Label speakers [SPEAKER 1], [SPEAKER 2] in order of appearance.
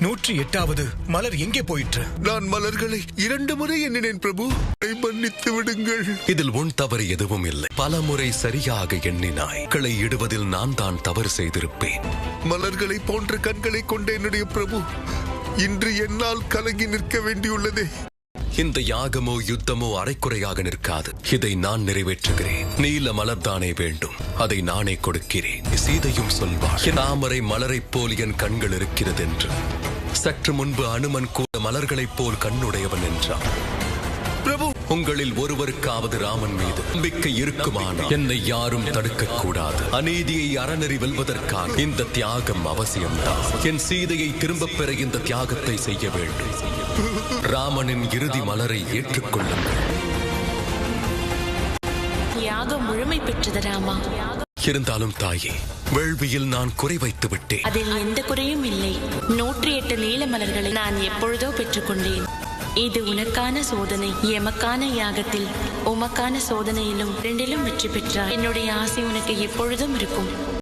[SPEAKER 1] நூற்றி எட்டாவது மலர் எங்கே போயிற்று?
[SPEAKER 2] நான் மலர்களை இரண்டு முறை எண்ணினேன் பிரபு. மன்னித்து விடுங்கள்.
[SPEAKER 3] இதில் உன் தவறு எதுவும் இல்லை. பலமுறை சரியாக எண்ணினாய். களை இடுவதில் நான் தான் தவறு செய்திருப்பேன்.
[SPEAKER 2] மலர்களை போன்ற கண்களை கொண்ட என்னுடைய பிரபு இன்று என்னால் கலங்கி நிற்க வேண்டியுள்ளதே.
[SPEAKER 3] இந்த யாகமோ யுத்தமோ அரைக்குறையாக நிற்காது. இதை நான் நிறைவேற்றுகிறேன். நீல மலர்தானே வேண்டும். அதை நானே கொடுக்கிறேன். சீதையும் சொல்வார் தாமரை மலரைப் போல் என் கண்கள் இருக்கிறது என்று சற்று முன்பு அனுமன் கூட மலர்களைப் போல் கண்ணுடையவன் என்றான்.
[SPEAKER 2] பிரபு
[SPEAKER 3] உங்களில் ஒருவருக்காவது ராமன் மீது நம்பிக்கை இருக்குமானால் என்னை யாரும் தடுக்க கூடாது அநீதியை அறநெறி வெல்வதற்காக இந்த தியாகம் அவசியம்தான். என் சீதையை திரும்பப் பெற இந்த தியாகத்தை செய்ய வேண்டும். ராமனின் இறுதி மலரை ஏற்றுக்கொள்ளுங்கள்.
[SPEAKER 4] யாகம் முழுமை பெற்றது ராமா.
[SPEAKER 3] இருந்தாலும் தாயே வேள்வியில் நான் குறை வைத்து விட்டேன்.
[SPEAKER 4] அதில் எந்த குறையும் இல்லை. நூற்றி எட்டு நீல மலர்களை நான் எப்பொழுதோ பெற்றுக்கொண்டேன். இது உனக்கான சோதனை. எமக்கான யாகத்தில் உமக்கான சோதனையிலும் இரண்டிலும் வெற்றி பெற்றார் என்னுடைய ஆசை உனக்கு எப்பொழுதும் இருக்கும்.